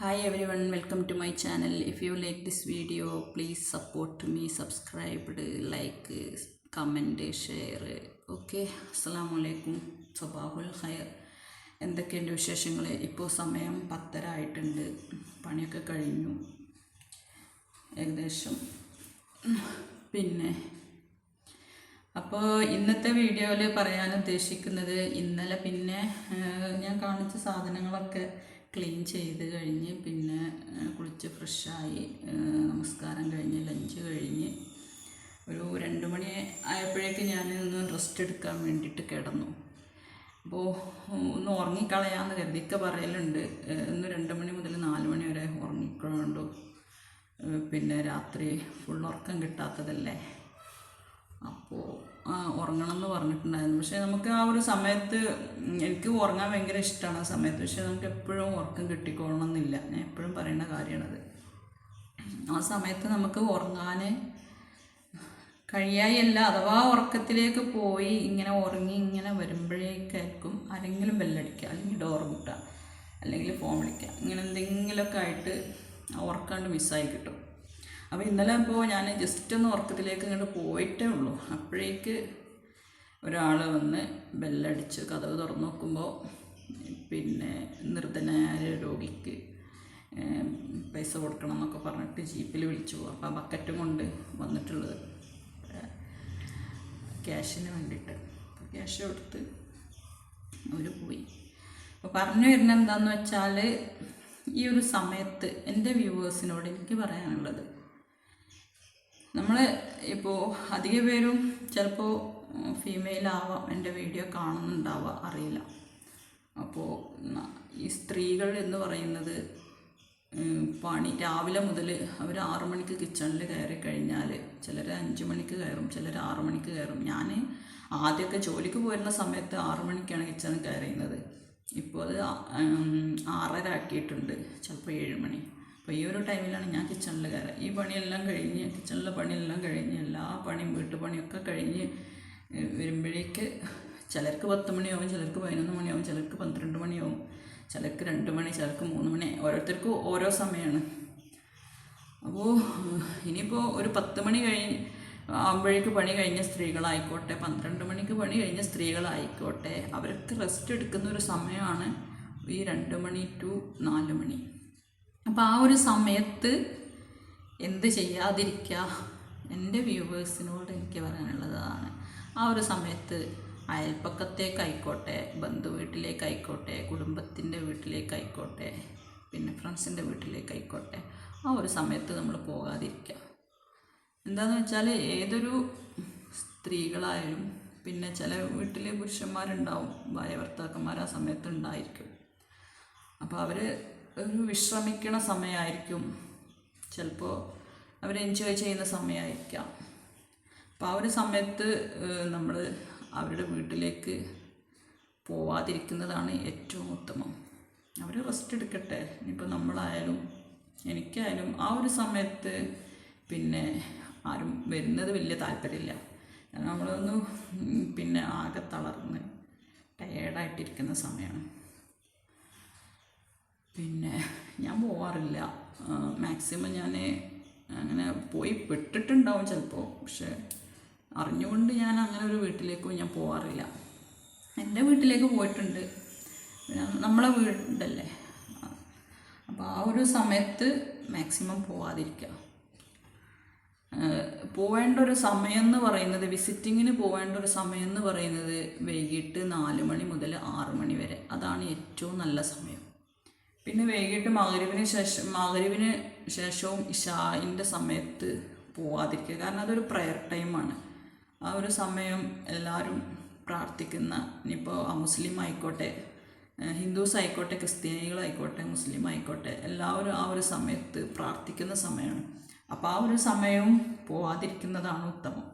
Hi everyone, welcome to my channel. If you like this video, please support me, subscribe, like, comment, share. Okay അസ്സാം വലൈക്കും സബാഹുൽ higher എന്തൊക്കെയുണ്ട് വിശേഷങ്ങൾ ഇപ്പോൾ സമയം പത്തര ആയിട്ടുണ്ട് പണിയൊക്കെ കഴിഞ്ഞു. ഏകദേശം. പിന്നെ അപ്പോൾ ഇന്നത്തെ വീഡിയോയിൽ പറയാൻ ഉദ്ദേശിക്കുന്നത് ഇന്നലെ പിന്നെ ഞാൻ കാണിച്ച സാധനങ്ങളൊക്കെ ക്ലീൻ ചെയ്ത് കഴിഞ്ഞ് പിന്നെ കുളിച്ച് ഫ്രഷായി നമസ്കാരം കഴിഞ്ഞ് ലഞ്ച് കഴിഞ്ഞ് ഒരു രണ്ട് മണി ആയപ്പോഴേക്ക് ഞാൻ ഒന്ന് റെസ്റ്റ് എടുക്കാൻ വേണ്ടിയിട്ട് കിടന്നു. അപ്പോൾ ഒന്ന് ഉറങ്ങിക്കളയാന്ന് കരുതിക്ക പറയലുണ്ട്. ഒന്ന് രണ്ട് മണി മുതൽ നാല് മണി വരെ ഉറങ്ങിക്കൊണ്ടു. പിന്നെ രാത്രി ഫുൾ ഉറക്കം കിട്ടാത്തതല്ലേ? അപ്പോൾ ഉറങ്ങണം എന്ന് പറഞ്ഞിട്ടുണ്ടായിരുന്നു. പക്ഷേ നമുക്ക് ആ ഒരു സമയത്ത് എനിക്ക് ഉറങ്ങാൻ ഭയങ്കര ഇഷ്ടമാണ് ആ സമയത്ത്. പക്ഷേ നമുക്ക് എപ്പോഴും ഉറക്കം കിട്ടിക്കോളണം എന്നില്ല ഞാൻ എപ്പോഴും പറയുന്ന കാര്യമാണത്. ആ സമയത്ത് നമുക്ക് ഉറങ്ങാൻ കഴിയായല്ല. അഥവാ ഉറക്കത്തിലേക്ക് പോയി ഇങ്ങനെ ഉറങ്ങി ഇങ്ങനെ വരുമ്പോഴേക്കായിരിക്കും ആരെങ്കിലും ബെല്ലടിക്കുക അല്ലെങ്കിൽ ഡോർ മുട്ടുക അല്ലെങ്കിൽ ഫോൺ വിളിക്കുക. ഇങ്ങനെ എന്തെങ്കിലുമൊക്കെ ആയിട്ട് ഉറക്കാണ്ട് മിസ്സായി കിട്ടും. അപ്പോൾ ഇന്നലെ ഇപ്പോൾ ഞാൻ ജസ്റ്റ് ഒന്ന് ഉറക്കത്തിലേക്ക് ഇങ്ങോട്ട് പോയിട്ടേ ഉള്ളൂ. അപ്പോഴേക്ക് ഒരാൾ വന്ന് ബെല്ലടിച്ച് കഥവ് തുറന്ന് നോക്കുമ്പോൾ പിന്നെ നിർധനായ രോഗിക്ക് പൈസ കൊടുക്കണം എന്നൊക്കെ പറഞ്ഞിട്ട് ജീപ്പിൽ വിളിച്ചു പോകും അപ്പോൾ ആ ബക്കറ്റും കൊണ്ട് വന്നിട്ടുള്ളത് ക്യാഷിന് വേണ്ടിയിട്ട്. ക്യാഷ് കൊടുത്ത് അവർ പോയി. അപ്പോൾ പറഞ്ഞു വരുന്നത് എന്താണെന്ന് വെച്ചാൽ ഈ ഒരു സമയത്ത് എന്റെ വ്യൂവേഴ്സിനോട് എനിക്ക് പറയാനുള്ളത് നമ്മൾ ഇപ്പോൾ അധിക പേരും ചിലപ്പോൾ ഫീമെയിൽ ആവാം എന്റെ വീഡിയോ കാണുന്നുണ്ടാവുക അറിയില്ല. അപ്പോൾ ഈ സ്ത്രീകൾ എന്ന് പറയുന്നത് പണി രാവിലെ മുതൽ അവർ ആറു മണിക്ക് കിച്ചണിൽ കയറി കഴിഞ്ഞാൽ ചിലർ അഞ്ച് മണിക്ക് കയറും ചിലർ ആറു മണിക്ക് കയറും. ഞാൻ ആദ്യമൊക്കെ ജോലിക്ക് പോരുന്ന സമയത്ത് ആറു മണിക്കാണ് കിച്ചണിൽ കയറിയുന്നത് ഇപ്പോൾ അത് ആറര ആക്കിയിട്ടുണ്ട് ചിലപ്പോൾ ഏഴ് മണി. അപ്പോൾ ഈ ഒരു ടൈമിലാണ് ഞാൻ കിച്ചണിൽ കയറുക ഈ പണിയെല്ലാം കഴിഞ്ഞ് കിച്ചണിലെ പണിയെല്ലാം കഴിഞ്ഞ് എല്ലാ പണിയും വീട്ടുപണിയൊക്കെ കഴിഞ്ഞ് വരുമ്പോഴേക്ക് ചിലർക്ക് പത്ത് മണിയാവും ചിലർക്ക് പതിനൊന്ന് മണിയാവും ചിലർക്ക് പന്ത്രണ്ട് മണിയാവും ചിലർക്ക് രണ്ട് മണി ചിലർക്ക് മൂന്ന് മണി ഓരോരുത്തർക്കും ഓരോ സമയമാണ് അപ്പോൾ ഇനിയിപ്പോൾ ഒരു പത്ത് മണി കഴിഞ്ഞ് ആകുമ്പോഴേക്ക് പണി കഴിഞ്ഞ സ്ത്രീകളായിക്കോട്ടെ പന്ത്രണ്ട് മണിക്ക് പണി കഴിഞ്ഞ സ്ത്രീകളായിക്കോട്ടെ അവർക്ക് റെസ്റ്റ് എടുക്കുന്ന ഒരു സമയമാണ് ഈ രണ്ട് മണി ടു നാല് മണി. അപ്പോൾ ആ ഒരു സമയത്ത് എന്ത് ചെയ്യാതിരിക്കുക എന്റെ വ്യൂവേഴ്സിനോട് എനിക്ക് പറയാനുള്ളത് അതാണ് ആ ഒരു സമയത്ത് അയൽപ്പക്കത്തേക്കായിക്കോട്ടെ ബന്ധു വീട്ടിലേക്കായിക്കോട്ടെ കുടുംബത്തിന്റെ വീട്ടിലേക്കായിക്കോട്ടെ പിന്നെ ഫ്രണ്ട്സിന്റെ വീട്ടിലേക്കായിക്കോട്ടെ ആ ഒരു സമയത്ത് നമ്മൾ പോകാതിരിക്കുക എന്താണെന്ന് വെച്ചാൽ ഏതൊരു സ്ത്രീകളായാലും പിന്നെ ചില വീട്ടിലെ പുരുഷന്മാരുണ്ടാവും ഭാര്യ ഭർത്താക്കന്മാർ ആ സമയത്ത് ഉണ്ടായിരിക്കും. അപ്പോൾ അവർ ഒരു വിശ്രമിക്കണ സമയമായിരിക്കും. ചിലപ്പോൾ അവർ എൻജോയ് ചെയ്യുന്ന സമയമായിരിക്കാം. അപ്പോൾ ആ ഒരു സമയത്ത് നമ്മൾ അവരുടെ വീട്ടിലേക്ക് പോവാതിരിക്കുന്നതാണ് ഏറ്റവും ഉത്തമം. അവർ റെസ്റ്റ് എടുക്കട്ടെ. ഇനിയിപ്പോൾ നമ്മളായാലും എനിക്കായാലും ആ ഒരു സമയത്ത് പിന്നെ ആരും വരുന്നത് വലിയ താല്പര്യമില്ല. കാരണം നമ്മളൊന്ന് പിന്നെ ആകെ തളർന്ന് ടയേർഡായിട്ടിരിക്കുന്ന സമയമാണ് പിന്നെ ഞാൻ പോവാറില്ല. മാക്സിമം ഞാൻ അങ്ങനെ പോയി പെട്ടിട്ടുണ്ടാവും ചിലപ്പോൾ പക്ഷേ അറിഞ്ഞുകൊണ്ട് ഞാൻ അങ്ങനെ ഒരു വീട്ടിലേക്കും ഞാൻ പോവാറില്ല. എന്റെ വീട്ടിലേക്ക് പോയിട്ടുണ്ട്. നമ്മളെ വീടല്ലേ? അപ്പോൾ ആ ഒരു സമയത്ത് മാക്സിമം പോവാതിരിക്കുക പോവേണ്ട ഒരു സമയം എന്ന് പറയുന്നത് വിസിറ്റിങ്ങിന് പോവേണ്ട ഒരു സമയം എന്ന് പറയുന്നത് വൈകിട്ട് നാല് മണി മുതൽ ആറ് മണി വരെ. അതാണ് ഏറ്റവും നല്ല സമയം. പിന്നെ വൈകിട്ട് മകരുവിന് ശേഷം മകരുവിന് ശേഷവും ഇഷായിന്റെ സമയത്ത് പോവാതിരിക്കുക. കാരണം അതൊരു പ്രയർ ടൈമാണ് ആ ഒരു സമയം എല്ലാവരും പ്രാർത്ഥിക്കുന്ന ഇനിയിപ്പോൾ മുസ്ലിം ആയിക്കോട്ടെ ഹിന്ദുസ് ആയിക്കോട്ടെ ക്രിസ്ത്യാനികളായിക്കോട്ടെ മുസ്ലിം ആയിക്കോട്ടെ എല്ലാവരും ആ ഒരു സമയത്ത് പ്രാർത്ഥിക്കുന്ന സമയമാണ്. അപ്പോൾ ആ ഒരു സമയവും പോവാതിരിക്കുന്നതാണ് ഉത്തമം.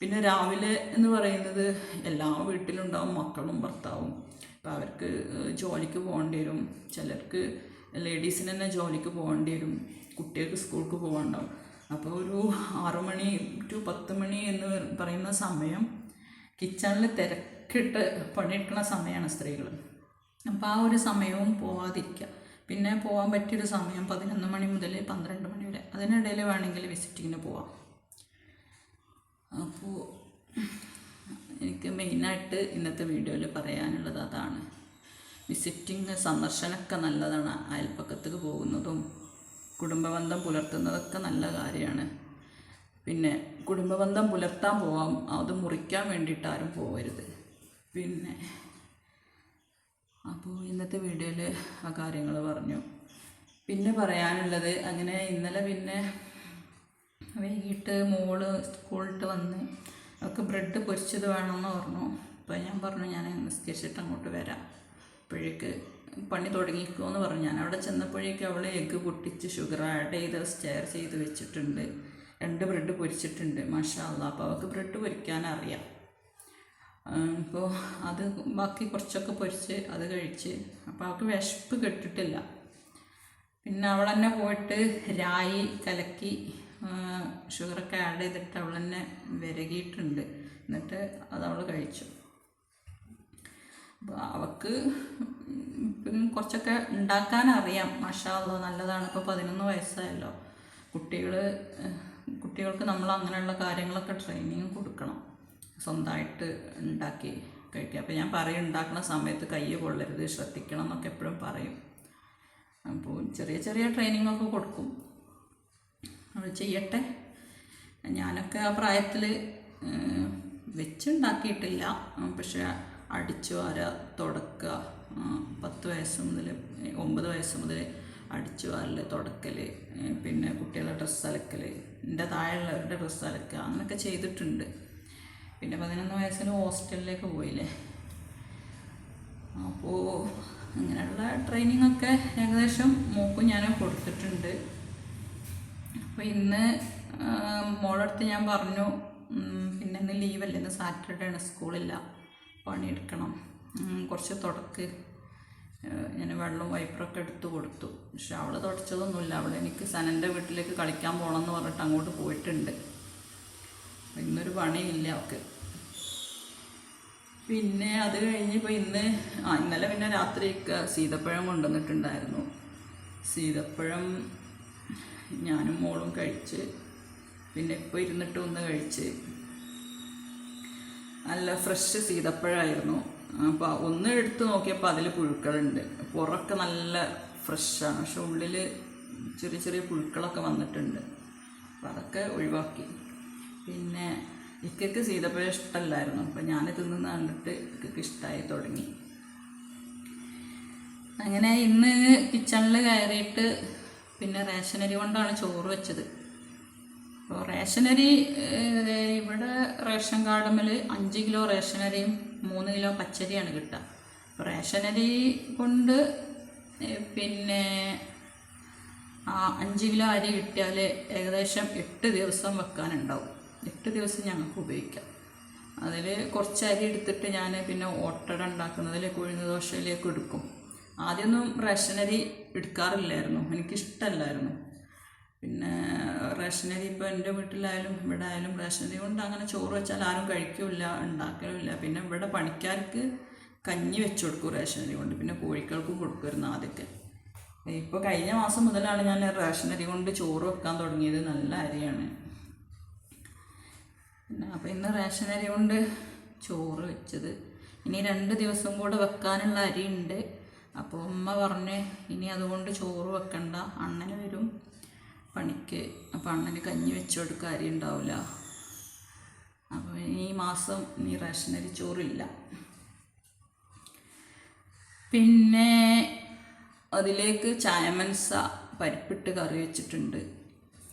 പിന്നെ രാവിലെ എന്ന് പറയുന്നത് എല്ലാ വീട്ടിലുണ്ടാവും മക്കളും ഭർത്താവും. അപ്പോൾ അവർക്ക് ജോലിക്ക് പോകേണ്ടി വരും. ചിലർക്ക് ലേഡീസിന് തന്നെ ജോലിക്ക് പോകേണ്ടി വരും. കുട്ടികൾക്ക് സ്കൂൾക്ക് പോകണ്ടാവും. അപ്പോൾ ഒരു ആറു മണി ടു പത്ത് മണി എന്ന് പറയുന്ന സമയം കിച്ചണിൽ തിരക്കിട്ട് പണിയെടുക്കുന്ന സമയമാണ് സ്ത്രീകൾ അപ്പോൾ ആ ഒരു സമയവും പോവാതിരിക്കുക. പിന്നെ പോകാൻ പറ്റിയൊരു സമയം പതിനൊന്ന് മണി മുതൽ പന്ത്രണ്ട് മണി വരെ. അതിനിടയിൽ വേണമെങ്കിൽ വിസിറ്റിങ്ങിന് പോവാം. അപ്പോൾ എനിക്ക് മെയിനായിട്ട് ഇന്നത്തെ വീഡിയോയിൽ പറയാനുള്ളത് അതാണ്. വിസിറ്റിങ് സന്ദർശനമൊക്കെ നല്ലതാണ്. അയൽപ്പക്കത്തേക്ക് പോകുന്നതും കുടുംബബന്ധം പുലർത്തുന്നതൊക്കെ നല്ല കാര്യമാണ്. പിന്നെ കുടുംബബന്ധം പുലർത്താൻ പോവാം. അത് മുറിക്കാൻ വേണ്ടിയിട്ട് ആരും പോകരുത് പിന്നെ അപ്പോൾ ഇന്നത്തെ വീഡിയോയിൽ ആ കാര്യങ്ങൾ പറഞ്ഞു. പിന്നെ പറയാനുള്ളത് അങ്ങനെ ഇന്നലെ പിന്നെ വൈകിട്ട് മോൾ സ്കൂളിട്ട് വന്ന് അവൾക്ക് ബ്രെഡ് പൊരിച്ചത് വേണമെന്ന് പറഞ്ഞു. അപ്പോൾ ഞാൻ പറഞ്ഞു ഞാൻ നിസ്കരിച്ചിട്ട് അങ്ങോട്ട് വരാം. അപ്പോഴേക്ക് പണി തുടങ്ങിക്കോന്ന് പറഞ്ഞു. ഞാൻ അവിടെ ചെന്നപ്പോഴേക്ക് അവൾ എഗ്ഗ് പൊട്ടിച്ച് ഷുഗർ ആഡ് ചെയ്ത് സ്റ്റെയർ ചെയ്ത് വെച്ചിട്ടുണ്ട്. രണ്ട് ബ്രെഡ് പൊരിച്ചിട്ടുണ്ട് മാഷാ അള്ളാ അപ്പോൾ അവൾക്ക് ബ്രെഡ് പൊരിക്കാൻ അറിയാം. ഇപ്പോൾ അത് ബാക്കി കുറച്ചൊക്കെ പൊരിച്ച് അത് കഴിച്ച്. അപ്പോൾ അവൾക്ക് വിശപ്പ് കെട്ടിട്ടില്ല. പിന്നെ അവൾ തന്നെ പോയിട്ട് രായി കലക്കി ഷുഗറൊക്കെ ആഡ് ചെയ്തിട്ട് അവൾ തന്നെ വിരകിയിട്ടുണ്ട്. എന്നിട്ട് അത് അവൾ കഴിച്ചു. അപ്പോൾ അവൾക്ക് കുറച്ചൊക്കെ ഉണ്ടാക്കാൻ അറിയാം. മഷാല്ലോ നല്ലതാണ്. ഇപ്പോൾ പതിനൊന്ന് വയസ്സായല്ലോ. കുട്ടികൾ കുട്ടികൾക്ക് നമ്മൾ അങ്ങനെയുള്ള കാര്യങ്ങളൊക്കെ ട്രെയിനിങ് കൊടുക്കണം. സ്വന്തമായിട്ട് ഉണ്ടാക്കി കഴിക്കുക. അപ്പോൾ ഞാൻ പറയും ഉണ്ടാക്കുന്ന സമയത്ത് കൈ കൊള്ളരുത്. ശ്രദ്ധിക്കണം എന്നൊക്കെ എപ്പോഴും പറയും. അപ്പോൾ ചെറിയ ചെറിയ ട്രെയിനിങ്ങൊക്കെ കൊടുക്കും. അവൾ ചെയ്യട്ടെ. ഞാനൊക്കെ ആ പ്രായത്തിൽ വെച്ചുണ്ടാക്കിയിട്ടില്ല. പക്ഷെ അടിച്ചു വാര തുടക്കുക പത്ത് വയസ്സ് മുതൽ ഒമ്പത് വയസ്സ് മുതൽ അടിച്ചു വാരൽ തുടക്കൽ പിന്നെ കുട്ടികളുടെ ഡ്രസ്സ് അലക്കൽ എന്റെ താഴെയുള്ളവരുടെ ഡ്രസ്സ് അലക്കുക അങ്ങനെയൊക്കെ ചെയ്തിട്ടുണ്ട്. പിന്നെ പതിനൊന്ന് വയസ്സിൽ ഹോസ്റ്റലിലേക്ക് പോയില്ലേ. അപ്പോൾ അങ്ങനെയുള്ള ട്രെയിനിങ്ങൊക്കെ ഏകദേശം മൂക്കും ഞാൻ കൊടുത്തിട്ടുണ്ട്. അപ്പോൾ ഇന്ന് മോളടുത്ത് ഞാൻ പറഞ്ഞു പിന്നെ ഇന്ന് ലീവല്ലേ ഇന്ന് സാറ്റർഡേ ആണ് സ്കൂളില്ല പണിയെടുക്കണം. കുറച്ച് തുടക്ക്. ഞാൻ വെള്ളവും വൈപ്പറൊക്കെ എടുത്ത് കൊടുത്തു. പക്ഷെ അവൾ തുടച്ചതൊന്നുമില്ല. അവൾ എനിക്ക് സനന്റെ വീട്ടിലേക്ക് കളിക്കാൻ പോകണം എന്ന് പറഞ്ഞിട്ട് അങ്ങോട്ട് പോയിട്ടുണ്ട്. ഇന്നൊരു പണിയില്ല അവൾക്ക് പിന്നെ അത് കഴിഞ്ഞിപ്പോൾ ഇന്ന് ആ ഇന്നലെ പിന്നെ രാത്രി സീതപ്പഴം കൊണ്ടുവന്നിട്ടുണ്ടായിരുന്നു. സീതപ്പഴം ഞാനും മോളും കഴിച്ച് പിന്നെ ഇപ്പോൾ ഇരുന്നിട്ട് ഒന്ന് കഴിച്ച്. നല്ല ഫ്രഷ് സീതപ്പഴമായിരുന്നു അപ്പോൾ ഒന്ന് എടുത്ത് നോക്കിയപ്പോൾ അതിൽ പുഴുക്കളുണ്ട്. പുറമൊക്കെ നല്ല ഫ്രഷാണ് പക്ഷെ ഉള്ളിൽ ചെറിയ ചെറിയ പുഴുക്കളൊക്കെ വന്നിട്ടുണ്ട്. അപ്പോൾ അതൊക്കെ ഒഴിവാക്കി. പിന്നെ ഇക്കയ്ക്ക് സീതപ്പഴം ഇഷ്ടമല്ലായിരുന്നു അപ്പോൾ ഞാൻ തിന്നു കണ്ടിട്ട് ഇക്കയ്ക്ക് ഇഷ്ടമായി തുടങ്ങി. അങ്ങനെ ഇന്ന് കിച്ചണിൽ കയറിയിട്ട് പിന്നെ റേഷനരി കൊണ്ടാണ് ചോറ് വെച്ചത്. അപ്പോൾ റേഷനരി ഇവിടെ റേഷൻ കാർഡമിൽ അഞ്ച് കിലോ റേഷനരിയും മൂന്ന് കിലോ പച്ചരിയാണ് കിട്ടുക. അപ്പോൾ റേഷനരി കൊണ്ട് പിന്നെ ആ അഞ്ച് കിലോ അരി കിട്ടിയാൽ ഏകദേശം എട്ട് ദിവസം വെക്കാനുണ്ടാവും. എട്ട് ദിവസം ഞങ്ങൾക്ക് ഉപയോഗിക്കാം. അതിൽ കുറച്ച് അരി എടുത്തിട്ട് ഞാൻ പിന്നെ ഓട്ടട ഉണ്ടാക്കുന്നതിലേക്ക് കുഴിഞ്ഞ ദോശയിലേക്ക് എടുക്കും. ആദ്യമൊന്നും റേഷനരി എടുക്കാറില്ലായിരുന്നു. എനിക്കിഷ്ടമല്ലായിരുന്നു പിന്നെ റേഷനരി ഇപ്പോൾ എന്റെ വീട്ടിലായാലും ഇവിടെ ആയാലും റേഷനരി കൊണ്ട് അങ്ങനെ ചോറ് വെച്ചാൽ ആരും കഴിക്കില്ല ഉണ്ടാക്കലുമില്ല. പിന്നെ ഇവിടെ പണിക്കാർക്ക് കഞ്ഞി വെച്ച് കൊടുക്കും റേഷനരി കൊണ്ട്. പിന്നെ കോഴിക്കൾക്കും കൊടുക്കുമായിരുന്നു ആദ്യമൊക്കെ. ഇപ്പോൾ കഴിഞ്ഞ മാസം മുതലാണ് ഞാൻ റേഷനരി കൊണ്ട് ചോറ് വെക്കാൻ തുടങ്ങിയത്. നല്ല അരിയാണ്. പിന്നെ അപ്പോൾ ഇന്ന് റേഷനരി കൊണ്ട് ചോറ് വെച്ചത്. ഇനി രണ്ട് ദിവസം കൂടെ വെക്കാനുള്ള അരിയുണ്ട് അപ്പോൾ ഉമ്മ പറഞ്ഞ് ഇനി അതുകൊണ്ട് ചോറ് വെക്കണ്ട അണ്ണന് വരും പണിക്ക്. അപ്പോൾ അണ്ണന് കഞ്ഞി വെച്ച് അരി ഉണ്ടാവില്ല അപ്പോൾ ഈ മാസം ഇനി റേഷനരി ചോറില്ല. പിന്നെ അതിലേക്ക് ചായമൻസ പരിപ്പിട്ട് കറി വെച്ചിട്ടുണ്ട്.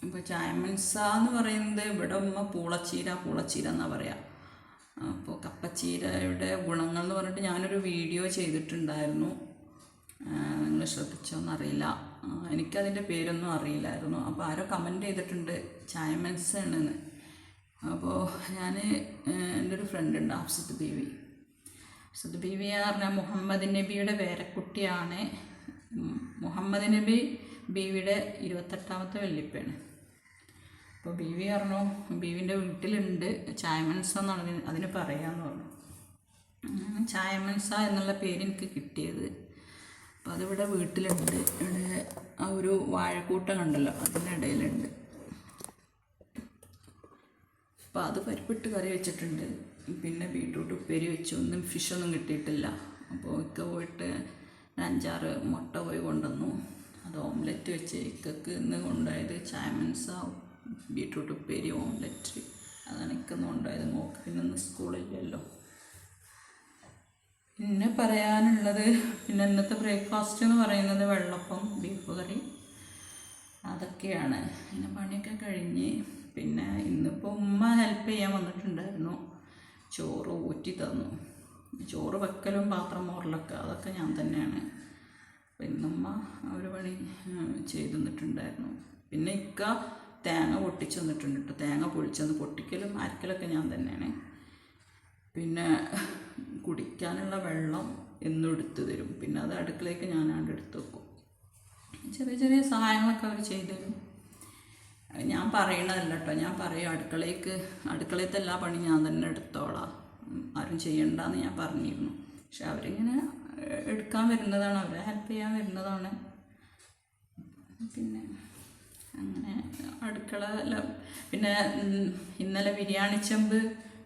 ഇപ്പോൾ ചായമൻസ എന്ന് പറയുന്നത് ഇവിടെ ഉമ്മ പൂളച്ചീര പൂളച്ചീര എന്നാണ് പറയുക അപ്പോൾ കപ്പച്ചീരയുടെ ഗുണങ്ങൾ എന്ന് പറഞ്ഞിട്ട് ഞാനൊരു വീഡിയോ ചെയ്തിട്ടുണ്ടായിരുന്നു. നിങ്ങൾ ശ്രദ്ധിച്ചോന്നറിയില്ല എനിക്കതിന്റെ പേരൊന്നും അറിയില്ലായിരുന്നു. അപ്പോൾ ആരോ കമന്റ് ചെയ്തിട്ടുണ്ട്. ചായമൻസ് ആണെന്ന് അപ്പോൾ ഞാൻ എന്റെ ഒരു ഫ്രണ്ട് ഉണ്ട് അഫ്സത്ത് ബീവി. അഫ്സത്ത് ബീവി എന്ന് പറഞ്ഞാൽ മുഹമ്മദ് നബിയുടെ വേരക്കുട്ടിയാണ്. മുഹമ്മദ് നബി ബീവിയുടെ ഇരുപത്തെട്ടാമത്തെ വല്യപ്പയാണ്. അപ്പോൾ ബീവി പറഞ്ഞു ബീവിന്റെ വീട്ടിലുണ്ട് ചായമൻസ എന്നാണ് അതിന് പറയാമെന്ന് പറഞ്ഞു. ചായമൻസ എന്നുള്ള പേര് എനിക്ക് കിട്ടിയത്. അപ്പം അതിവിടെ വീട്ടിലുണ്ട്. ഇവിടെ ആ ഒരു വാഴക്കൂട്ടം കണ്ടല്ലോ അതിനിടയിലുണ്ട്. അപ്പോൾ അത് പരിപ്പിട്ട് കറി വെച്ചിട്ടുണ്ട്. പിന്നെ ബീട്രൂട്ട് ഉപ്പേരി വെച്ചു. ഒന്നും ഫിഷൊന്നും കിട്ടിയിട്ടില്ല. അപ്പോൾ ഇക്ക പോയിട്ട് അഞ്ചാറ് മുട്ട പോയി കൊണ്ടുവന്നു. അത് ഓംലെറ്റ് വെച്ച് ഇക്കക്ക് ഇന്ന് കൊണ്ടുപോയത് ചാമൻസ ബീട്രൂട്ട് ഉപ്പേരി ഓംലെറ്റ് അതാണ് ഇക്കൊന്നും കൊണ്ടുപോയത്. മോക്ക് പിന്നെ സ്കൂളില്ലല്ലോ പിന്നെ പറയാനുള്ളത് പിന്നെ ഇന്നത്തെ ബ്രേക്ക്ഫാസ്റ്റ് എന്ന് പറയുന്നത് വെള്ളപ്പം ബീഫ് കറി അതൊക്കെയാണ്. പിന്നെ പണിയൊക്കെ കഴിഞ്ഞ് പിന്നെ ഇന്നിപ്പോൾ ഉമ്മ ഹെൽപ്പ് ചെയ്യാൻ വന്നിട്ടുണ്ടായിരുന്നു. ചോറ് ഊറ്റി തന്നു. ചോറ് വെക്കലും പാത്രം മോറലൊക്കെ അതൊക്കെ ഞാൻ തന്നെയാണ്. ആ ഒരു പണി ചെയ്തു തന്നിട്ടുണ്ടായിരുന്നു. പിന്നെ ഇക്ക തേങ്ങ പൊട്ടിച്ചു തന്നിട്ടുണ്ട് കേട്ടോ. തേങ്ങ പൊളിച്ചെന്ന് പൊട്ടിക്കലും അരക്കലൊക്കെ ഞാൻ തന്നെയാണ്. പിന്നെ കുടിക്കാനുള്ള വെള്ളം എന്നും എടുത്തു തരും. പിന്നെ അത് അടുക്കളയ്ക്ക് ഞാനാണ്ട് എടുത്തു വെക്കും. ചെറിയ ചെറിയ സഹായങ്ങളൊക്കെ അവർ ചെയ്തു തരും. ഞാൻ പറയണതല്ല കേട്ടോ ഞാൻ പറയും അടുക്കളയ്ക്ക് അടുക്കളയത്തെ എല്ലാ പണി ഞാൻ തന്നെ എടുത്തോളാം. ആരും ചെയ്യണ്ടെന്ന് ഞാൻ പറഞ്ഞിരുന്നു. പക്ഷെ അവരിങ്ങനെ എടുക്കാൻ വരുന്നതാണ്. അവരെ ഹെൽപ്പ് ചെയ്യാൻ വരുന്നതാണ്. പിന്നെ അങ്ങനെ അടുക്കള പിന്നെ ഇന്നലെ ബിരിയാണി ചെമ്പ്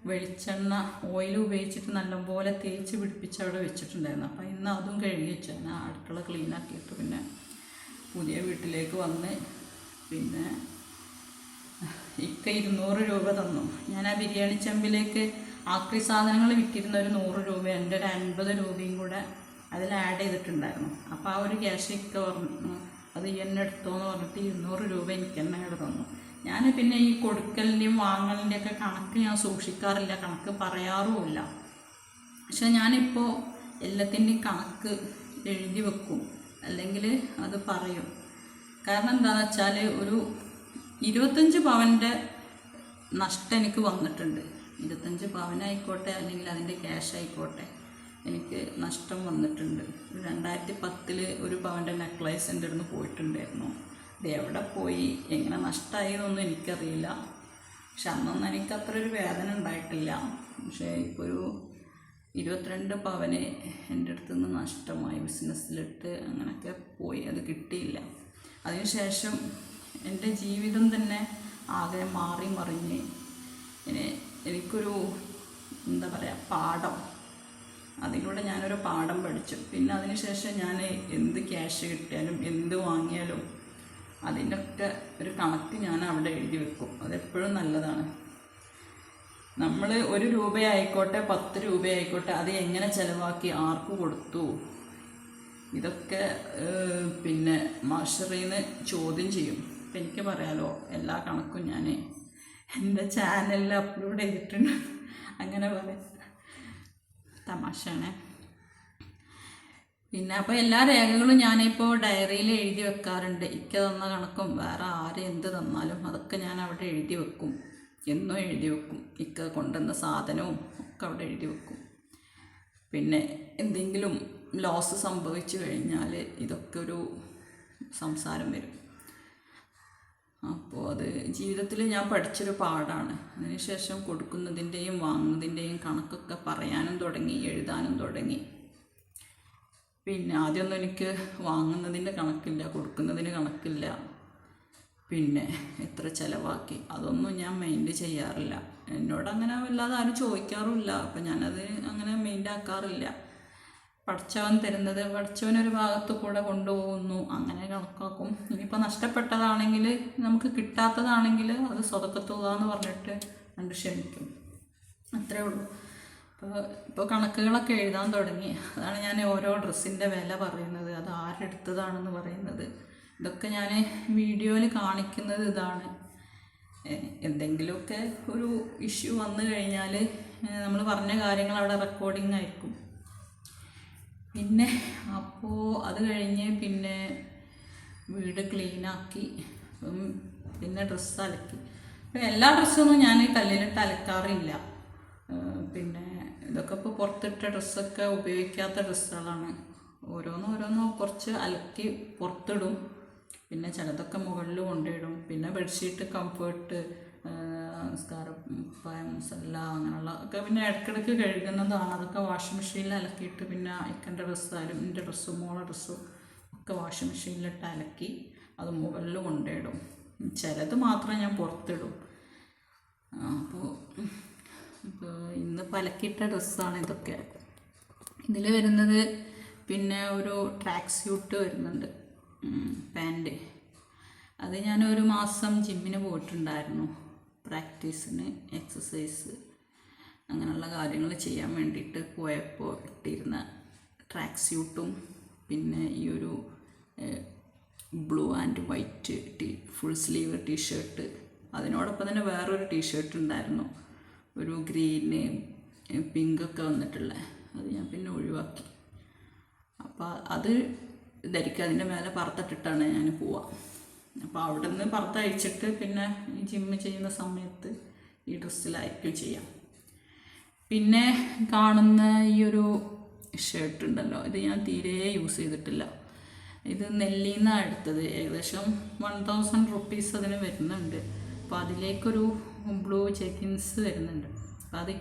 വെളിച്ചെണ്ണ ഓയിൽ ഉപയോഗിച്ചിട്ട് നല്ലപോലെ തേച്ച് പിടിപ്പിച്ച് അവിടെ വെച്ചിട്ടുണ്ടായിരുന്നു. അപ്പം ഇന്ന് അതും കഴുകി വെച്ചു ഞാൻ അടുക്കള ക്ലീൻ ആക്കിയിട്ട് പിന്നെ പുതിയ വീട്ടിലേക്ക് വന്ന് പിന്നെ ഇക്ക ഇരുന്നൂറ് രൂപ തന്നു. ഞാൻ ആ ബിരിയാണി ചെമ്പിലേക്ക് ആക്രി സാധനങ്ങൾ വിറ്റിരുന്ന ഒരു നൂറ് രൂപ എന്റെ ഒരു അൻപത് രൂപയും കൂടെ അതിൽ ആഡ് ചെയ്തിട്ടുണ്ടായിരുന്നു. അപ്പോൾ ആ ഒരു ക്യാഷ് ഇക്ക പറഞ്ഞു അത് എന്നെ എടുത്തോന്ന് പറഞ്ഞിട്ട് ഇരുന്നൂറ് രൂപ എനിക്ക് എന്നെ കൂടെ തന്നു. ഞാൻ പിന്നെ ഈ കൊടുക്കലിന്റെയും വാങ്ങലിന്റെയും ഒക്കെ കണക്ക് ഞാൻ സൂക്ഷിക്കാറില്ല കണക്ക് പറയാറുമില്ല. പക്ഷെ ഞാനിപ്പോൾ എല്ലാത്തിന്റെയും കണക്ക് എഴുതി വെക്കും അല്ലെങ്കിൽ അത് പറയും. കാരണം എന്താണെന്ന് വെച്ചാൽ ഒരു ഇരുപത്തഞ്ച് പവന്റെ നഷ്ടം എനിക്ക് വന്നിട്ടുണ്ട്. ഇരുപത്തഞ്ച് പവനായിക്കോട്ടെ അല്ലെങ്കിൽ അതിന്റെ ക്യാഷ് ആയിക്കോട്ടെ എനിക്ക് നഷ്ടം വന്നിട്ടുണ്ട്. രണ്ടായിരത്തി പത്തിൽ ഒരു പവന്റെ നെക്ലേസ് എന്റെ അടുത്ത് പോയിട്ടുണ്ടായിരുന്നു. ഇത് എവിടെ പോയി? എങ്ങനെ നഷ്ടമായി എന്നൊന്നും എനിക്കറിയില്ല. പക്ഷെ അന്നൊന്നും എനിക്ക് അത്ര ഒരു വേദന ഉണ്ടായിട്ടില്ല. പക്ഷേ ഇപ്പോൾ ഒരു ഇരുപത്തിരണ്ട് പവന് എന്റെ അടുത്ത് നിന്ന് നഷ്ടമായി. ബിസിനസ്സിലിട്ട് അങ്ങനെയൊക്കെ പോയി. അത് കിട്ടിയില്ല. അതിനുശേഷം എന്റെ ജീവിതം തന്നെ ആകെ മാറി മറിഞ്ഞ്. എനിക്കൊരു എന്താ പറയുക പാഠം. അതിലൂടെ ഞാനൊരു പാഠം പഠിച്ചു. പിന്നെ അതിനുശേഷം ഞാൻ എന്ത് ക്യാഷ് കിട്ടിയാലും എന്ത് വാങ്ങിയാലും അതിന്റെയൊക്കെ ഒരു കണക്ക് ഞാൻ അവിടെ എഴുതി വെക്കും. അതെപ്പോഴും നല്ലതാണ്. നമ്മൾ ഒരു രൂപയായിക്കോട്ടെ പത്ത് രൂപയായിക്കോട്ടെ അത് എങ്ങനെ ചിലവാക്കി ആർക്ക് കൊടുത്തു? ഇതൊക്കെ പിന്നെ മാഷറിന്ന് ചോദ്യം ചെയ്യും. അപ്പം എനിക്ക് പറയാലോ എല്ലാ കണക്കും ഞാൻ എന്റെ ചാനലിൽ അപ്ലോഡ് ചെയ്തിട്ടുണ്ട്. അങ്ങനെ പറയാം. തമാശയാണേ. പിന്നെ അപ്പോൾ എല്ലാ രേഖകളും ഞാനിപ്പോൾ ഡയറിയിൽ എഴുതി വെക്കാറുണ്ട്. ഇക്ക തന്ന കണക്കും വേറെ ആര് എന്ത് തന്നാലും അതൊക്കെ ഞാൻ അവിടെ എഴുതി വെക്കും. എന്നും എഴുതി വെക്കും. ഇക്ക കൊണ്ടുവന്ന സാധനവും ഒക്കെ അവിടെ എഴുതി വെക്കും. പിന്നെ എന്തെങ്കിലും ലോസ് സംഭവിച്ചു കഴിഞ്ഞാൽ ഇതൊക്കെ ഒരു സംസാരം വരും. അപ്പോൾ അത് ജീവിതത്തിൽ ഞാൻ പഠിച്ചൊരു പാടാണ് അതിനുശേഷം കൊടുക്കുന്നതിന്റെയും വാങ്ങുന്നതിന്റെയും കണക്കൊക്കെ പറയാനും തുടങ്ങി എഴുതാനും തുടങ്ങി. പിന്നെ ആദ്യമൊന്നും എനിക്ക് വാങ്ങുന്നതിന്റെ കണക്കില്ല കൊടുക്കുന്നതിന് കണക്കില്ല. പിന്നെ എത്ര ചിലവാക്കി? അതൊന്നും ഞാൻ മൈൻഡ് ചെയ്യാറില്ല. എന്നോട് അങ്ങനെ വല്ലാതെ ആരും ചോദിക്കാറുമില്ല. അപ്പം ഞാനത് അങ്ങനെ മൈൻഡ് ആക്കാറില്ല. പഠിച്ചവൻ തരുന്നത് പഠിച്ചവനൊരു ഭാഗത്ത് കൂടെ കൊണ്ടുപോകുന്നു. അങ്ങനെ കണക്കാക്കും. ഇനിയിപ്പോൾ നഷ്ടപ്പെട്ടതാണെങ്കിൽ നമുക്ക് കിട്ടാത്തതാണെങ്കിൽ അത് സ്വതക്കത്തുക എന്ന് പറഞ്ഞിട്ട് കണ്ട് ക്ഷമിക്കും. അത്രേ ഉള്ളൂ. അപ്പോൾ ഇപ്പോൾ കണക്കുകളൊക്കെ എഴുതാൻ തുടങ്ങി. അതാണ് ഞാൻ ഓരോ ഡ്രസ്സിന്റെ വില പറയുന്നത്. അത് ആരെടുത്തതാണെന്ന് പറയുന്നത്. ഇതൊക്കെ ഞാൻ വീഡിയോയിൽ കാണിക്കുന്നത് ഇതാണ്. എന്തെങ്കിലുമൊക്കെ ഒരു ഇഷ്യൂ വന്നു കഴിഞ്ഞാൽ നമ്മൾ പറഞ്ഞ കാര്യങ്ങൾ അവിടെ റെക്കോർഡിംഗ് ആയിരിക്കും. പിന്നെ അപ്പോൾ അത് കഴിഞ്ഞ് പിന്നെ വീട് ക്ലീനാക്കി പിന്നെ ഡ്രസ്സ് അലക്കി. എല്ലാ ഡ്രസ്സൊന്നും ഞാൻ കല്ലിലിട്ട് അലക്കാറില്ല. പിന്നെ ഇതൊക്കെ ഇപ്പോൾ പുറത്തിട്ട ഡ്രസ്സൊക്കെ ഉപയോഗിക്കാത്ത ഡ്രസ്സുകളാണ്. ഓരോന്നും ഓരോന്നും കുറച്ച് അലക്കി പുറത്തിടും. പിന്നെ ചിലതൊക്കെ മുകളിൽ കൊണ്ടിടും പിന്നെ ബെഡ്ഷീറ്റ് കംഫേർട്ട് നിസ്കാരപ്പായം മുസല്ല അങ്ങനെയുള്ള ഒക്കെ പിന്നെ ഇടയ്ക്കിടയ്ക്ക് കഴുകുന്നതാണ്. അതൊക്കെ വാഷിംഗ് മെഷീനിൽ അലക്കിയിട്ട് പിന്നെ ഇക്കന്റെ ഡ്രസ്സായാലും എന്റെ ഡ്രസ്സും മോളെ ഡ്രസ്സും ഒക്കെ വാഷിംഗ് മെഷീനിലിട്ട് അലക്കി അത് മുകളിൽ കൊണ്ടിടും ചിലത് മാത്രം ഞാൻ പുറത്തിടും. അപ്പോൾ പലക്കിട്ട ഡ്രസ്സാണ് ഇതൊക്കെ. ഇതിൽ വരുന്നത് പിന്നെ ഒരു ട്രാക്ക് സ്യൂട്ട് വരുന്നുണ്ട്. പാന്റ് അത് ഞാൻ ഒരു മാസം ജിമ്മിന് പോയിട്ടുണ്ടായിരുന്നു. പ്രാക്ടീസിന് എക്സസൈസ് അങ്ങനെയുള്ള കാര്യങ്ങൾ ചെയ്യാൻ വേണ്ടിയിട്ട് പോയപ്പോൾ ഇട്ടിരുന്ന ട്രാക്ക് സ്യൂട്ടും പിന്നെ ഈ ഒരു blue and white tee full sleeve T-shirt അതിനോടൊപ്പം തന്നെ വേറൊരു ടീഷർട്ട് ഉണ്ടായിരുന്നു. ഒരു ഗ്രീന് പിങ്കൊക്കെ വന്നിട്ടുള്ളത് അത് ഞാൻ പിന്നെ ഒഴിവാക്കി. അപ്പോൾ അത് ധരിക്കുക അതിന്റെ മേലെ പറത്തിട്ടിട്ടാണ് ഞാൻ പോവുക അപ്പോൾ അവിടെ നിന്ന് പറത്തയച്ചിട്ട് പിന്നെ ഈ ജിമ്മ് ചെയ്യുന്ന സമയത്ത് ഈ ഡ്രസ്സിലായിരിക്കും ചെയ്യാം. പിന്നെ കാണുന്ന ഈ ഒരു ഷർട്ട് ഉണ്ടല്ലോ. ഇത് ഞാൻ തീരെ യൂസ് ചെയ്തിട്ടില്ല. ഇത് നെല്ലിയിൽ നിന്നാണ് എടുത്തത്. ഏകദേശം വൺ തൗസൻഡ് റുപ്പീസ് അതിന് വരുന്നുണ്ട്. അപ്പോൾ അതിലേക്കൊരു ബ്ലൂ ചെക്കിൻസ് വരുന്നുണ്ട്. അത്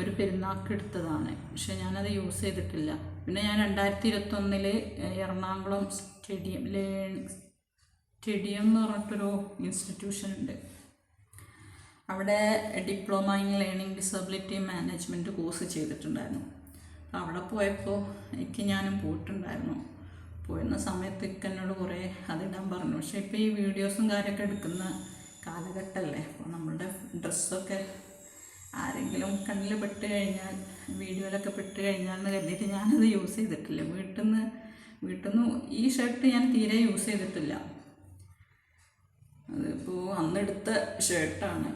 ഒരു പെരുന്നാൾക്ക് എടുത്തതാണ് പക്ഷെ ഞാനത് യൂസ് ചെയ്തിട്ടില്ല. പിന്നെ ഞാൻ രണ്ടായിരത്തി ഇരുപത്തൊന്നിൽ എറണാകുളം സ്റ്റേഡിയം സ്റ്റേഡിയം എന്ന് പറഞ്ഞിട്ടൊരു ഇൻസ്റ്റിറ്റ്യൂഷൻ ഉണ്ട് അവിടെ diploma in learning disability management course ചെയ്തിട്ടുണ്ടായിരുന്നു. അപ്പോൾ അവിടെ പോയപ്പോൾ എനിക്ക് ഞാനും പോയിട്ടുണ്ടായിരുന്നു. പോയിരുന്ന സമയത്ത് എന്നോട് കുറേ അതിടാൻ പറഞ്ഞു. പക്ഷേ ഇപ്പോൾ ഈ വീഡിയോസും കാര്യമൊക്കെ എടുക്കുന്ന കാലഘട്ടമല്ലേ? അപ്പോൾ നമ്മളുടെ ഡ്രസ്സൊക്കെ ആരെങ്കിലും കണ്ണിൽ പെട്ട് കഴിഞ്ഞാൽ വീഡിയോയിലൊക്കെ പെട്ട് കഴിഞ്ഞാൽ എന്ന് കരുതിയിട്ട് ഞാനത് യൂസ് ചെയ്തിട്ടില്ല. വീട്ടിൽ നിന്ന് വീട്ടിൽ നിന്ന് ഈ ഷർട്ട് ഞാൻ തീരെ യൂസ് ചെയ്തിട്ടില്ല. അതിപ്പോൾ അന്നെടുത്ത ഷർട്ടാണ്.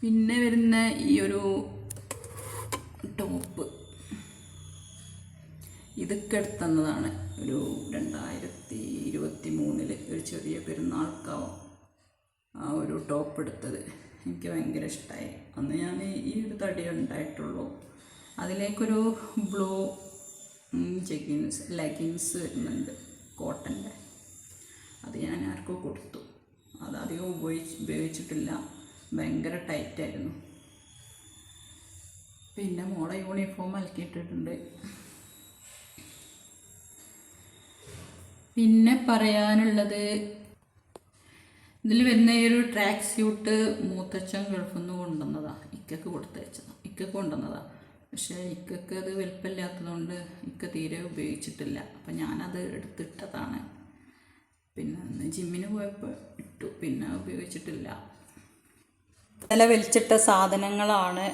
പിന്നെ വരുന്ന ഈ ഒരു ടോപ്പ്. ഇതൊക്കെ എടുത്തന്നതാണ് ഒരു രണ്ടായിരത്തി ഇരുപത്തി മൂന്നിൽ ഒരു ചെറിയ പെരുന്നാൾക്കാവും ആ ഒരു ടോപ്പ് എടുത്തത്. എനിക്ക് ഭയങ്കര ഇഷ്ടമായി അന്ന് ഞാൻ ഈ ഒരു തടി ഉണ്ടായിട്ടുള്ളൂ. അതിലേക്കൊരു ബ്ലൂ ജെഗിൻസ് ലെഗിൻസ് വരുന്നുണ്ട് കോട്ടന്റെ. അത് ഞാൻ ആർക്കും കൊടുത്തു. അത് അധികം ഉപയോഗിച്ച് ഉപയോഗിച്ചിട്ടില്ല. ഭയങ്കര ടൈറ്റായിരുന്നു പിന്നെ മോളെ യൂണിഫോം അലക്കിയിട്ടിട്ടുണ്ട്. പിന്നെ പറയാനുള്ളത് ഇതിൽ വരുന്ന ഈ ഒരു ട്രാക്ക് സ്യൂട്ട് മൂത്തച്ഛൻ ഗൾഫിൽ നിന്ന് കൊണ്ടുവന്നതാണ് ഇക്കക്ക് കൊടുത്തയച്ചതാണ് ഇക്കക്ക് കൊണ്ടുവന്നതാണ് പക്ഷേ ഇക്കക്ക് അത് വലുപ്പമില്ലാത്തതുകൊണ്ട് ഇക്ക തീരെ ഉപയോഗിച്ചിട്ടില്ല. അപ്പം ഞാനത് എടുത്തിട്ടതാണ്. പിന്നെ ജിമ്മിന് പോയപ്പോൾ ഇട്ടു. പിന്നെ ഉപയോഗിച്ചിട്ടില്ല. വില വലിച്ചിട്ട സാധനങ്ങളാണ്.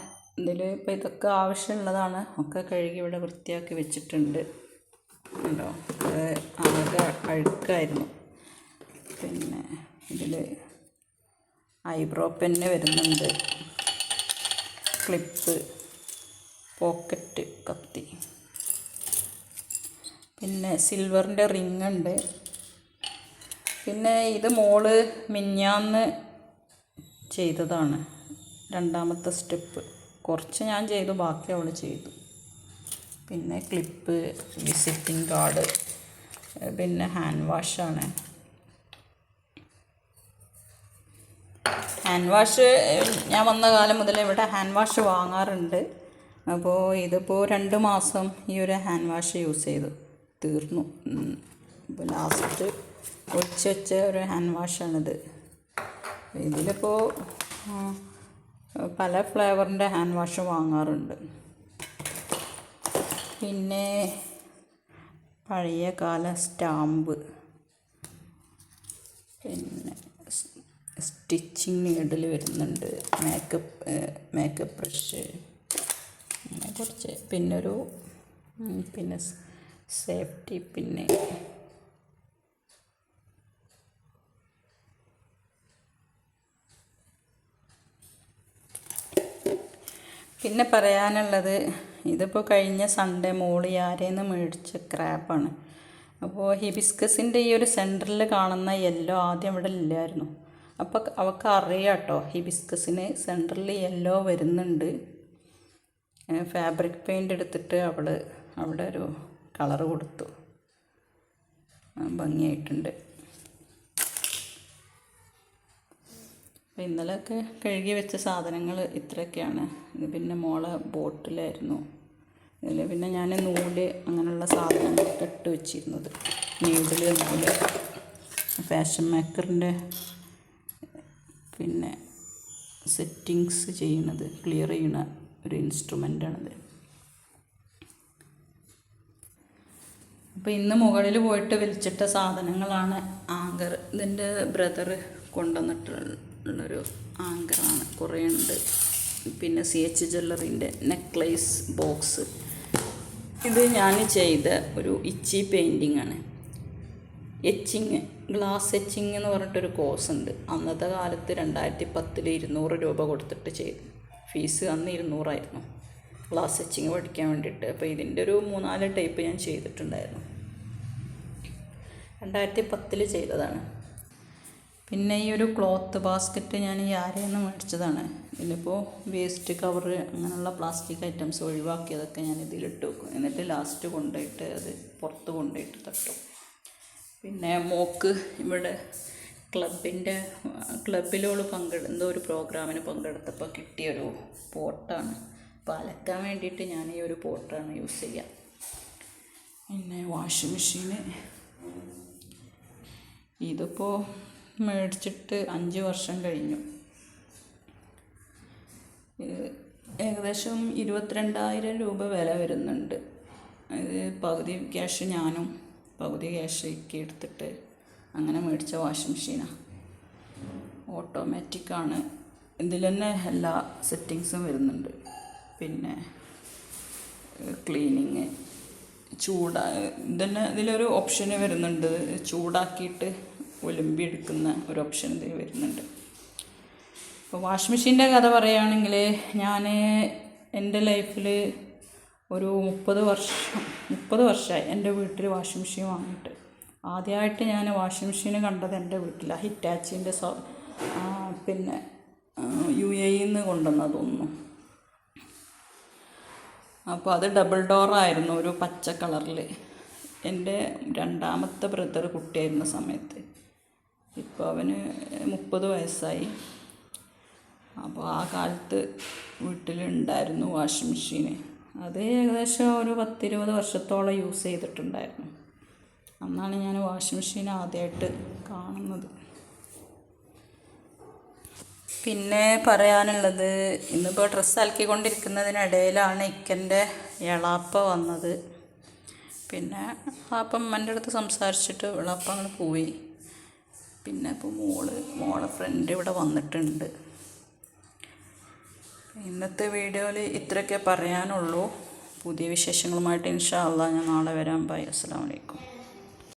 ഇതിൽ ഇപ്പോൾ ഇതൊക്കെ ആവശ്യമുള്ളതാണ്. ഒക്കെ കഴുകി ഇവിടെ വൃത്തിയാക്കി വെച്ചിട്ടുണ്ട്. ഉണ്ടോ ആകെ അഴുക്കായിരുന്നു. പിന്നെ ഇതിൽ ഐബ്രോ പെന്ന് വരുന്നുണ്ട്. ക്ലിപ്പ് പോക്കറ്റ് കത്തി. പിന്നെ സിൽവറിന്റെ റിങ് ഉണ്ട് പിന്നെ ഇത് മോൾ മിഞ്ഞാന്ന് ചെയ്തതാണ്. രണ്ടാമത്തെ സ്റ്റെപ്പ്. കുറച്ച് ഞാൻ ചെയ്തു ബാക്കി അവൾ ചെയ്തു. പിന്നെ ക്ലിപ്പ് വിസിറ്റിംഗ് കാർഡ്. പിന്നെ ഹാൻഡ് വാഷാണ് ഹാൻഡ് വാഷ് ഞാൻ വന്ന കാലം മുതൽ ഇവിടെ ഹാൻഡ് വാഷ് വാങ്ങാറുണ്ട്. അപ്പോൾ ഇതിപ്പോൾ രണ്ട് മാസം ഈ ഒരു ഹാൻഡ് വാഷ് യൂസ് ചെയ്തു. തീർന്നു. അപ്പോൾ ലാസ്റ്റ് ഒഴിച്ച് വെച്ച ഒരു ഹാൻഡ് വാഷാണിത് ഇതിലിപ്പോൾ പല ഫ്ലേവറിന്റെ ഹാൻഡ് വാഷ് വാങ്ങാറുണ്ട്. പിന്നെ പഴയ കാല സ്റ്റാമ്പ്. പിന്നെ സ്റ്റിച്ചിങ് നീഡിൽ വരുന്നുണ്ട്. മേക്കപ്പ് മേക്കപ്പ് ബ്രഷ് അങ്ങനെ കുറച്ച്. പിന്നൊരു പിന്നെ സേഫ്റ്റി പിന്നെ പിന്നെ പറയാനുള്ളത് ഇതിപ്പോൾ കഴിഞ്ഞ സൺഡേ മോളി ആരേന്ന് മേടിച്ച ക്രാപ്പാണ് അപ്പോൾ ഹിബിസ്കസിന്റെ ഈ ഒരു സെന്ററിൽ കാണുന്ന യെല്ലോ ആദ്യം ഇവിടെ ഇല്ലായിരുന്നു. അപ്പോൾ അവൾക്ക് അറിയാം കേട്ടോ ഹിബിസ്കസിന് സെന്ററിൽ യെല്ലോ വരുന്നുണ്ട് ഫാബ്രിക് പെയിന്റ് എടുത്തിട്ട് അവൾ അവിടെ ഒരു കളർ കൊടുത്തു. ഭംഗിയായിട്ടുണ്ട്. അപ്പോൾ ഇന്നലെയൊക്കെ കഴുകി വെച്ച സാധനങ്ങൾ ഇത്രയൊക്കെയാണ്. ഇത് പിന്നെ മോളെ ബോട്ടിലായിരുന്നു. ഇതിൽ പിന്നെ ഞാൻ നൂൽ അങ്ങനെയുള്ള സാധനങ്ങളൊക്കെ ഇട്ട് വെച്ചിരുന്നത്. നീഡിൽ നൂൽ ഫാഷൻ മേക്കറിന്റെ പിന്നെ സെറ്റിങ്സ് ചെയ്യുന്നത് ക്ലിയർ ചെയ്യുന്ന ഒരു ഇൻസ്ട്രുമെന്റാണിത് അപ്പോൾ ഇന്ന് മുകളിൽ പോയിട്ട് വലിച്ചിട്ട സാധനങ്ങളാണ് ആങ്കർ ഇതിന്റെ ബ്രദർ കൊണ്ടുവന്നിട്ടുള്ളൊരു ആങ്കറാണ്. കുറേ ഉണ്ട്. പിന്നെ സി എച്ച് ജ്വല്ലറിന്റെ നെക്ലേസ് ബോക്സ്. ഇത് ഞാൻ ചെയ്ത ഒരു ഇച്ചി പെയിന്റിങ് ആണ് എച്ചിങ് ഗ്ലാസ് എച്ചിങ് എന്ന് പറഞ്ഞിട്ടൊരു കോഴ്സ് ഉണ്ട്. അന്നത്തെ കാലത്ത് രണ്ടായിരത്തി പത്തിൽ ഇരുന്നൂറ് രൂപ കൊടുത്തിട്ട് ചെയ്തു. ഫീസ് അന്ന് ഇരുന്നൂറായിരുന്നു. ഗ്ലാസ് എച്ചിങ് പഠിക്കാൻ വേണ്ടിയിട്ട്. അപ്പോൾ ഇതിന്റെ ഒരു മൂന്നാൽ ടൈപ്പ് ഞാൻ ചെയ്തിട്ടുണ്ടായിരുന്നു. രണ്ടായിരത്തി പത്തിൽ ചെയ്തതാണ്. പിന്നെ ഈ ഒരു ക്ലോത്ത് ബാസ്ക്കറ്റ് ഞാൻ ഈ ആരയിൽ നിന്ന് മേടിച്ചതാണ്. ഇതിലിപ്പോൾ വേസ്റ്റ് കവറ് അങ്ങനെയുള്ള പ്ലാസ്റ്റിക് ഐറ്റംസ് ഒഴിവാക്കിയതൊക്കെ ഞാൻ ഇതിലിട്ട് വെക്കും. എന്നിട്ട് ലാസ്റ്റ് കൊണ്ടുപോയിട്ട് അത് പുറത്ത് കൊണ്ടുപോയിട്ട് തട്ടും. പിന്നെ മോക്ക് ഇവിടെ ക്ലബിന്റെ ക്ലബിലോട് പങ്കെടു എന്തോ ഒരു പ്രോഗ്രാമിന് പങ്കെടുത്തപ്പോൾ കിട്ടിയൊരു പോട്ടാണ്. അപ്പോൾ അലക്കാൻ വേണ്ടിയിട്ട് ഞാൻ ഈ ഒരു പോട്ടാണ് യൂസ് ചെയ്യുക പിന്നെ വാഷിംഗ് മെഷീന് ഇതിപ്പോൾ മേടിച്ചിട്ട് അഞ്ച് വർഷം കഴിഞ്ഞു. ഏകദേശം ഇരുപത്തിരണ്ടായിരം രൂപ വില വരുന്നുണ്ട്. ഇത് പകുതി ക്യാഷ് ഞാനും പകുതി ക്യാഷ് ഇക്കി എടുത്തിട്ട് അങ്ങനെ മേടിച്ച വാഷിംഗ് മെഷീനാണ് ഓട്ടോമാറ്റിക്കാണ്. ഇതിൽ തന്നെ എല്ലാ സെറ്റിങ്സും വരുന്നുണ്ട്. പിന്നെ ക്ലീനിങ് ചൂടാ ഇതന്നെ ഇതിലൊരു ഓപ്ഷന് വരുന്നുണ്ട്. ചൂടാക്കിയിട്ട് ഒലുമ്പി എടുക്കുന്ന ഒരു ഓപ്ഷൻ ഇതിൽ വരുന്നുണ്ട്. ഇപ്പോൾ വാഷിംഗ് മെഷീന്റെ കഥ പറയുകയാണെങ്കിൽ ഞാൻ എന്റെ ലൈഫിൽ ഒരു മുപ്പത് വർഷം മുപ്പത് വർഷമായി എന്റെ വീട്ടിൽ വാഷിംഗ് മെഷീൻ വാങ്ങിയിട്ട്. ആദ്യമായിട്ട് ഞാൻ വാഷിംഗ് മെഷീൻ കണ്ടത് എന്റെ വീട്ടിലാണ് ഹിറ്റാച്ചിന്റെ സോ പിന്നെ യു എയിൽ നിന്ന് കൊണ്ടുവന്നതൊന്നും അപ്പോൾ അത് ഡബിൾ ഡോറായിരുന്നു ഒരു പച്ച കളറിൽ എന്റെ രണ്ടാമത്തെ ബ്രദർ കുട്ടിയായിരുന്ന സമയത്ത്. ഇപ്പോൾ അവന് മുപ്പത് വയസ്സായി. അപ്പോൾ ആ കാലത്ത് വീട്ടിലുണ്ടായിരുന്നു വാഷിംഗ് മെഷീന്. അത് ഏകദേശം ഒരു പത്തിരുപത് വർഷത്തോളം യൂസ് ചെയ്തിട്ടുണ്ടായിരുന്നു. അന്നാണ് ഞാൻ വാഷിംഗ് മെഷീൻ ആദ്യമായിട്ട് കാണുന്നത്. പിന്നെ പറയാനുള്ളത് ഇന്നിപ്പോൾ ഡ്രസ്സ് അലക്കിക്കൊണ്ടിരിക്കുന്നതിനിടയിലാണ് ഇക്കന്റെ എളാപ്പ വന്നത്. പിന്നെ അപ്പം അമ്മന്റെ അടുത്ത് സംസാരിച്ചിട്ട് എളാപ്പ പോയി. പിന്നെ ഇപ്പോൾ മോൾ മോളെ ഫ്രണ്ട് ഇവിടെ വന്നിട്ടുണ്ട്. ഇന്നത്തെ വീഡിയോയിൽ ഇത്രയൊക്കെ പറയാനുള്ളൂ. പുതിയ വിശേഷങ്ങളുമായിട്ട് ഇൻഷാ അള്ളാ ഞാൻ നാളെ വരാം. ബൈ. അസ്സാം വലൈക്കും